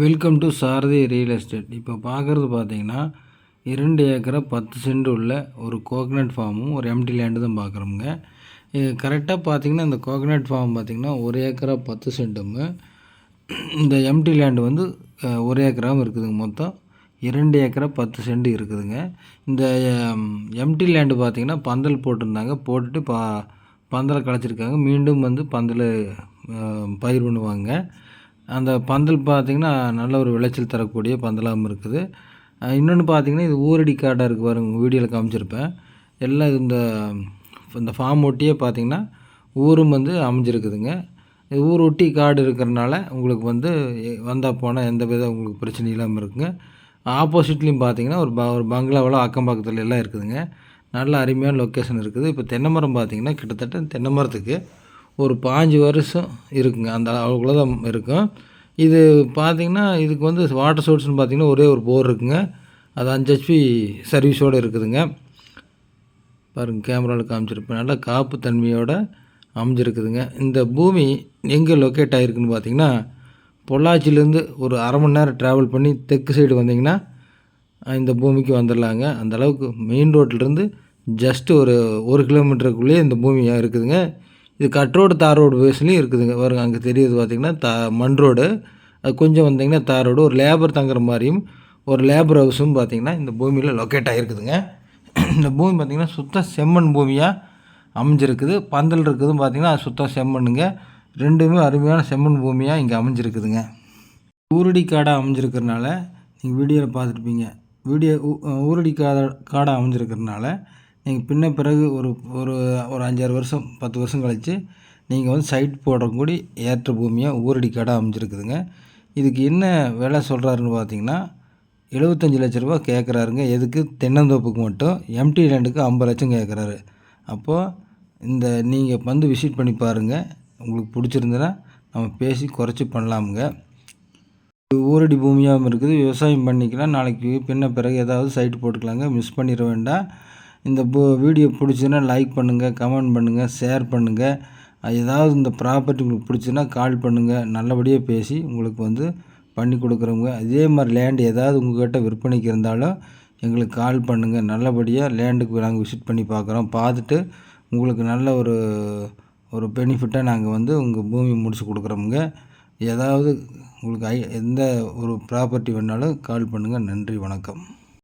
Welcome to Sarathi real estate இப்போ பார்க்குறது பார்த்தீங்கன்னா இரண்டு ஏக்கரை பத்து சென்ட் உள்ள ஒரு கோகனட் ஃபார்மும் ஒரு எம்டி லேண்டு தான் பார்க்குறோமுங்க கரெக்டாக பார்த்தீங்கன்னா இந்த கோகனட் ஃபார்ம் பார்த்திங்கன்னா ஒரு ஏக்கரா பத்து சென்ட்டும். இந்த எம்டி லேண்டு வந்து ஒரு ஏக்கராவும் இருக்குதுங்க மொத்தம். இரண்டு ஏக்கரா பத்து சென்ட் இருக்குதுங்க. இந்த எம்டி லேண்டு பார்த்திங்கன்னா பந்தல் போட்டிருந்தாங்க. போட்டுட்டு பா பந்தலை களைச்சிருக்காங்க மீண்டும் வந்து பந்தல் பயிர் பண்ணுவாங்க. அந்த பந்தல் பார்த்திங்கன்னா நல்ல ஒரு விளைச்சல் தரக்கூடிய பந்தலாகவும் இருக்குது. இன்னொன்று பார்த்தீங்கன்னா இது ஊரடி காடாக இருக்குது பாருங்க வீடியோவில் காமிச்சிருப்பேன். எல்லாம் இந்த இந்த ஃபார்ம் ஒட்டியே பார்த்தீங்கன்னா ஊரும் வந்து அமைஞ்சிருக்குதுங்க. இது ஊர் ஒட்டி காடு இருக்கிறனால உங்களுக்கு வந்து வந்தால் போனால் எந்த வித உங்களுக்கு பிரச்சனை இல்லாமல் இருக்குங்க. ஆப்போசிட்லேயும் பார்த்தீங்கன்னா ஒரு ப ஒரு பங்களாவெல்லாம் அக்கம் பக்கத்தில் எல்லாம் இருக்குதுங்க. நல்ல அருமையான லொக்கேஷன் இருக்குது. இப்போ தென்னை மரம் பார்த்தீங்கன்னா கிட்டத்தட்ட தென்னை மரத்துக்கு ஒரு பாஞ்சு வருஷம் இருக்குங்க. அந்த அளவுக்குள்ள தான் இருக்கும். இது பார்த்தீங்கன்னா இதுக்கு வந்து வாட்டர் சோர்ஸ்னு பார்த்தீங்கன்னா ஒரே ஒரு போர் இருக்குங்க. அது அஞ்சு ஹெச்பி சர்வீஸோடு இருக்குதுங்க. பாருங்கள் கேமராவில் காமிச்சிருப்பேன். நல்லா காப்பு தன்மையோடு அமைஞ்சிருக்குதுங்க. இந்த பூமி எங்கே லொக்கேட் ஆகிருக்குன்னு பார்த்தீங்கன்னா பொள்ளாச்சியிலேருந்து ஒரு அரை மணி நேரம் ட்ராவல் பண்ணி தெற்கு சைடு வந்தீங்கன்னா இந்த பூமிக்கு வந்துடலாங்க அந்த அளவுக்கு மெயின் ரோட்லேருந்து ஜஸ்ட்டு ஒரு ஒரு கிலோமீட்டருக்குள்ளேயே இந்த பூமி இருக்குதுங்க. இது கட் ரோடு தார் ரோடு பேஸ்லேயும் இருக்குதுங்க. பாருங்க அங்கே தெரியுது பார்த்தீங்கன்னா தா மண் ரோடு. அது கொஞ்சம் வந்தீங்கன்னா தார் ரோடு. ஒரு லேபர் தங்குற மாதிரியும் ஒரு லேபர் ஹவுஸும் பார்த்தீங்கன்னா இந்த பூமியில் லொக்கேட் ஆகிருக்குதுங்க இந்த பூமி பார்த்திங்கன்னா சுத்தம் செம்மண் பூமியாக அமைஞ்சிருக்குது. பந்தல் இருக்குதும் பார்த்திங்கன்னா அது சுத்தம் செம்மண்ணுங்க. ரெண்டுமே அருமையான செம்மண் பூமியாக இங்கே அமைஞ்சிருக்குதுங்க. ஊரடி காடாக அமைஞ்சிருக்கிறனால நீங்கள் வீடியோவில் பார்த்துருப்பீங்க. வீடியோ ஊரடி காடா காடாக அமைஞ்சிருக்கிறனால நீங்கள் பின்ன பிறகு ஒரு ஒரு ஒரு அஞ்சாறு வருஷம் பத்து வருஷம் கழித்து நீங்கள் வந்து சைட் போடக்கூடி ஏற்ற பூமியாக ஊரடி காடாக அமைஞ்சிருக்குதுங்க. இதுக்கு என்ன விலை சொல்கிறாருன்னு பார்த்தீங்கன்னா எழுபத்தஞ்சி லட்ச ரூபா கேட்குறாருங்க எதுக்கு? தென்னந்தோப்புக்கு மட்டும். எம்டி லேண்டுக்கு ஐம்பது லட்சம் கேட்குறாரு அப்போது இந்த நீங்கள் வந்து விசிட் பண்ணி பாருங்கள் உங்களுக்கு பிடிச்சிருந்தனா நம்ம பேசி குறைச்சி பண்ணலாமுங்க. ஊரடி பூமியாகவும் இருக்குது. விவசாயம் பண்ணிக்கலாம். நாளைக்கு பின்ன பிறகு ஏதாவது சைட் போட்டுக்கலாங்க. மிஸ் பண்ணிட வேண்டாம். இந்த வீடியோ பிடிச்சதுன்னா லைக் பண்ணுங்கள் கமெண்ட் பண்ணுங்கள் ஷேர் பண்ணுங்கள் ஏதாவது இந்த ப்ராப்பர்ட்டி உங்களுக்கு பிடிச்சதுன்னா கால் பண்ணுங்கள் நல்லபடியாக பேசி உங்களுக்கு வந்து பண்ணி கொடுக்குறவங்க. அதே மாதிரி லேண்டு ஏதாவது உங்கள்கிட்ட விற்பனைக்கு இருந்தாலும் எங்களுக்கு கால் பண்ணுங்கள் நல்லபடியாக லேண்டுக்கு நாங்கள் விசிட் பண்ணி பார்க்குறோம். பார்த்துட்டு உங்களுக்கு நல்ல ஒரு ஒரு பெனிஃபிட்டாக நாங்கள் வந்து உங்கள் பூமி முடிச்சு கொடுக்குறோமுங்க. ஏதாவது உங்களுக்கு ஐ எந்த ஒரு ப்ராப்பர்ட்டி வேணாலும் கால் பண்ணுங்கள் நன்றி வணக்கம்.